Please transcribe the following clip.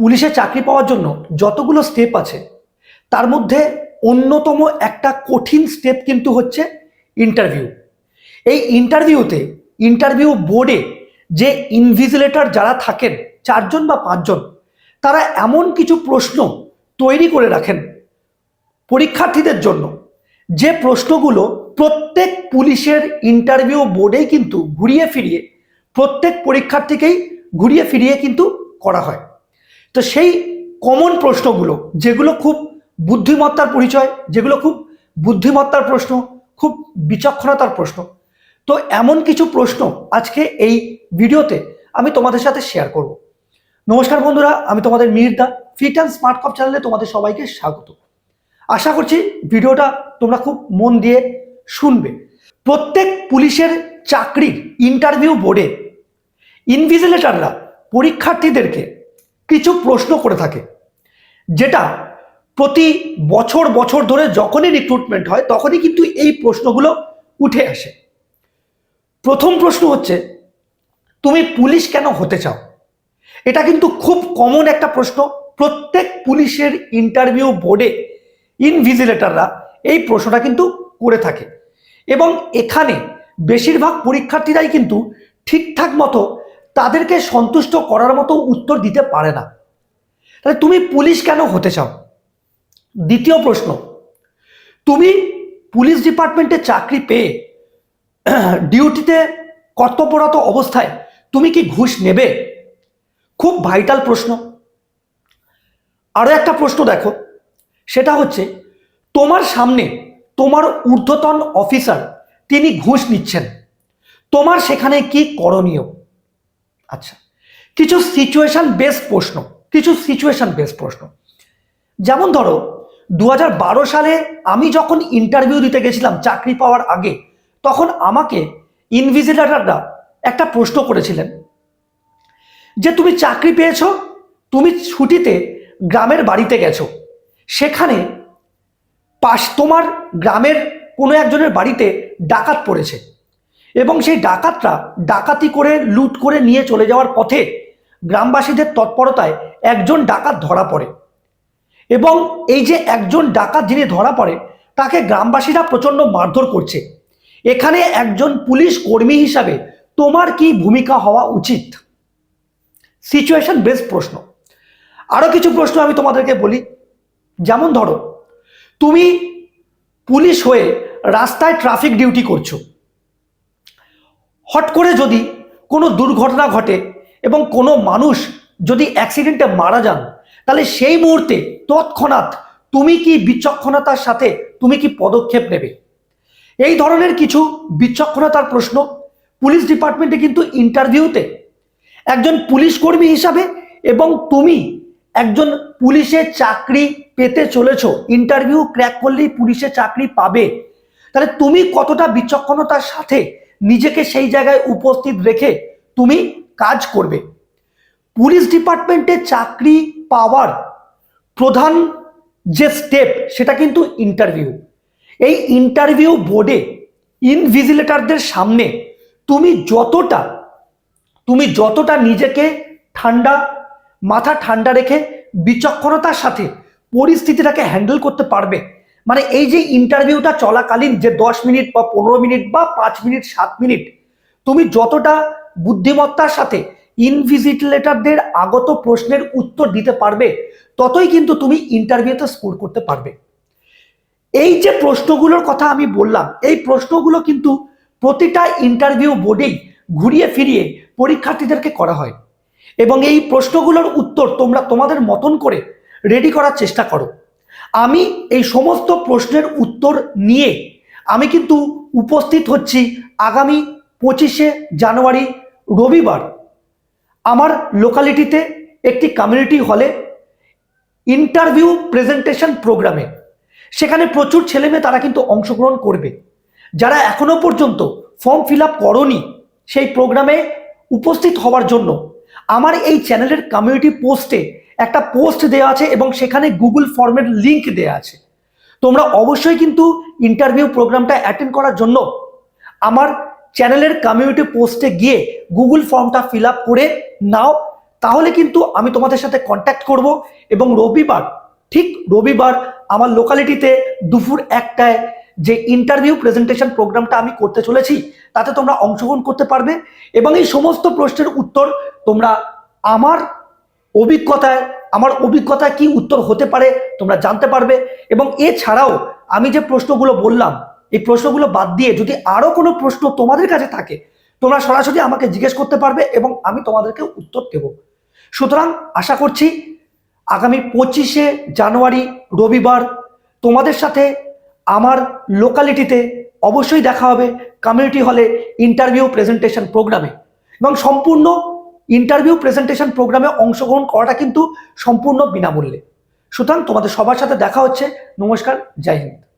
পুলিশে চাকরি পাওয়ার জন্য যতগুলো স্টেপ আছে, তার মধ্যে অন্যতম একটা কঠিন স্টেপ কিন্তু হচ্ছে ইন্টারভিউ এই ইন্টারভিউতে ইন্টারভিউ বোর্ডে যে ইনভিজিলেটর যারা থাকেন, চারজন বা পাঁচজন, তারা এমন কিছু প্রশ্ন তৈরি করে রাখেন পরীক্ষার্থীদের জন্য। যে প্রশ্নগুলো প্রত্যেক পুলিশের ইন্টারভিউ বোর্ডেই কিন্তু ঘুরিয়ে ফিরিয়ে, প্রত্যেক পরীক্ষার্থীকেই ঘুরিয়ে ফিরিয়ে কিন্তু করা হয়। তো সেই কমন প্রশ্নগুলো, যেগুলো খুব বুদ্ধিমত্তার পরিচয়, যেগুলো খুব বুদ্ধিমত্তার প্রশ্ন, খুব বিচক্ষণতার প্রশ্ন, তো এমন কিছু প্রশ্ন আজকে এই ভিডিওতে আমি তোমাদের সাথে শেয়ার করব। নমস্কার বন্ধুরা, আমি তোমাদের Mirda fit and smart cop চ্যানেলে তোমাদের সবাইকে স্বাগত। আশা করছি ভিডিওটা তোমরা খুব মন দিয়ে শুনবে। প্রত্যেক পুলিশের চাকরির ইন্টারভিউ বোর্ডে ইনভিজিলেটররা পরীক্ষার্থীদেরকে কিছু প্রশ্ন করে থাকে, যেটা প্রতি বছর বছর ধরে যখনই রিক্রুটমেন্ট হয়, তখনই কিন্তু এই প্রশ্নগুলো উঠে আসে। প্রথম প্রশ্ন হচ্ছে, তুমি পুলিশ কেন হতে চাও? এটা কিন্তু খুব কমন একটা প্রশ্ন। প্রত্যেক পুলিশের ইন্টারভিউ বোর্ডে ইনভিজিলেটররা এই প্রশ্নটা কিন্তু করে থাকে। এবং এখানে বেশিরভাগ পরীক্ষার্থীরাই কিন্তু ঠিকঠাক মতো তাদেরকে সন্তুষ্ট করার মতো উত্তর দিতে পারে না। তাহলে তুমি পুলিশ কেন হতে চাও? দ্বিতীয় প্রশ্ন, তুমি পুলিশ ডিপার্টমেন্টে চাকরি পেয়ে ডিউটিতে কর্তব্যরত অবস্থায় তুমি কি ঘুষ নেবে? খুব ভাইটাল প্রশ্ন। আরও একটা প্রশ্ন দেখো, সেটা হচ্ছে, তোমার সামনে তোমার ঊর্ধ্বতন অফিসার, তিনি ঘুষ নিচ্ছেন। তোমার সেখানে কি করণীয়? আচ্ছা কিছু সিচুয়েশন বেসড প্রশ্ন, কিছু সিচুয়েশন বেসড প্রশ্ন। যেমন ধরো দু হাজার বারো সালে আমি যখন ইন্টারভিউ দিতে গেছিলাম চাকরি পাওয়ার আগে, তখন আমাকে ইনভিজিলেটররা একটা প্রশ্ন করেছিলেন যে, তুমি চাকরি পেয়েছ? তুমি ছুটিতে গ্রামের বাড়িতে গেছো। সেখানে পাশ তোমার গ্রামের কোনো একজনের বাড়িতে ডাকাত পড়েছে। এবং সেই ডাকাতরা ডাকাতি করে, লুট করে নিয়ে চলে যাওয়ার পথে গ্রামবাসীদের তৎপরতায় একজন ডাকাত ধরা পড়ে। এবং এই যে একজন ডাকাত যিনি ধরা পড়ে, তাকে গ্রামবাসীরা প্রচণ্ড মারধর করছে। এখানে একজন পুলিশ কর্মী হিসাবে তোমার কি ভূমিকা হওয়া উচিত? সিচুয়েশন বেসড প্রশ্ন। আরও কিছু প্রশ্ন আমি তোমাদেরকে বলি। যেমন ধরো, তুমি পুলিশ হয়ে রাস্তায় ট্রাফিক ডিউটি করছ। হট করে যদি কোনো দুর্ঘটনা ঘটে এবং কোনো মানুষ যদি অ্যাক্সিডেন্টে মারা যান, তাহলে সেই মুহূর্তে তৎক্ষণাৎ তুমি কি বিচক্ষণতার সাথে তুমি কি পদক্ষেপ নেবে? এই ধরনের কিছু বিচক্ষণতার প্রশ্ন পুলিশ ডিপার্টমেন্টে কিন্তু ইন্টারভিউতে একজন পুলিশ কর্মী হিসাবে এবং তুমি একজন পুলিশের চাকরি পেতে চলেছ ইন্টারভিউ ক্র্যাক করলেই পুলিশে চাকরি পাবে, তাহলে তুমি কতটা বিচক্ষণতার সাথে নিজেকে সেই জায়গায় উপস্থিত রেখে তুমি কাজ করবে। পুলিশ ডিপার্টমেন্টে চাকরি পাওয়ার প্রধান যে স্টেপ সেটা কিন্তু ইন্টারভিউ এই ইন্টারভিউ বোর্ডে ইনভিজিলেটরদের সামনে তুমি যতটা তুমি যতটা নিজেকে ঠান্ডা, মাথা ঠান্ডা রেখে বিচক্ষণতার সাথে পরিস্থিতিটাকে হ্যান্ডেল করতে পারবে মানে এই যে ইন্টারভিউটা চলাকালীন যে দশ মিনিট বা পনেরো মিনিট বা পাঁচ মিনিট, সাত মিনিট, তুমি যতটা বুদ্ধিমত্তার সাথে ইনভিজিলেটরদের আগত প্রশ্নের উত্তর দিতে পারবে, ততই কিন্তু তুমি ইন্টারভিউতে স্কোর করতে পারবে। এই যে প্রশ্নগুলোর কথা আমি বললাম, এই প্রশ্নগুলো কিন্তু প্রতিটা ইন্টারভিউ বোর্ডেই ঘুরিয়ে ফিরিয়ে পরীক্ষার্থীদেরকে করা হয়। এবং এই প্রশ্নগুলোর উত্তর তোমরা তোমাদের মতন করে রেডি করার চেষ্টা করো। আমি এই সমস্ত প্রশ্নের উত্তর নিয়ে আমি কিন্তু উপস্থিত হচ্ছি আগামী পঁচিশে জানুয়ারি রবিবার। আমার লোকালিটিতে একটি কমিউনিটি হলে ইন্টারভিউ প্রেজেন্টেশন প্রোগ্রামে সেখানে প্রচুর ছেলেমেয়ে তারা কিন্তু অংশগ্রহণ করবে। যারা এখনও পর্যন্ত ফর্ম ফিল আপ করনি সেই প্রোগ্রামে উপস্থিত হওয়ার জন্য আমার এই চ্যানেলের কমিউনিটি পোস্টে একটা পোস্ট দেওয়া আছে এবং সেখানে গুগল ফর্মের লিংক দেওয়া আছে। তোমরা অবশ্যই কিন্তু ইন্টারভিউ প্রোগ্রামটা অ্যাটেন্ড করার জন্য আমার চ্যানেলের কমিউনিটি পোস্টে গিয়ে গুগল ফর্মটা ফিল করে নাও। তাহলে কিন্তু আমি তোমাদের সাথে কন্ট্যাক্ট করব এবং রবিবার, ঠিক রবিবার আমার লোকালিটিতে দুপুর একটায় যে ইন্টারভিউ প্রেজেন্টেশন প্রোগ্রামটা আমি করতে চলেছি, তাতে তোমরা অংশগ্রহণ করতে পারবে এবং এই সমস্ত প্রশ্নের উত্তর তোমরা আমার অভিজ্ঞতায়, আমার অভিজ্ঞতায় কি উত্তর হতে পারে তোমরা জানতে পারবে। এবং এছাড়াও আমি যে প্রশ্নগুলো বললাম, এই প্রশ্নগুলো বাদ দিয়ে যদি আরও কোনো প্রশ্ন তোমাদের কাছে থাকে, তোমরা সরাসরি আমাকে জিজ্ঞেস করতে পারবে এবং আমি তোমাদেরকে উত্তর দেব। সুতরাং আশা করছি আগামী পঁচিশে জানুয়ারি রবিবার তোমাদের সাথে আমার লোকালিটিতে অবশ্যই দেখা হবে কমিউনিটি হলে ইন্টারভিউ প্রেজেন্টেশন প্রোগ্রামে এবং সম্পূর্ণ ইন্টারভিউ প্রেজেন্টেশন প্রোগ্রামে অংশগ্রহণ করাটা কিন্তু সম্পূর্ণ বিনামূল্যে। সুতরাং তোমাদের সবার সাথে দেখা হচ্ছে। নমস্কার, জয় হিন্দ।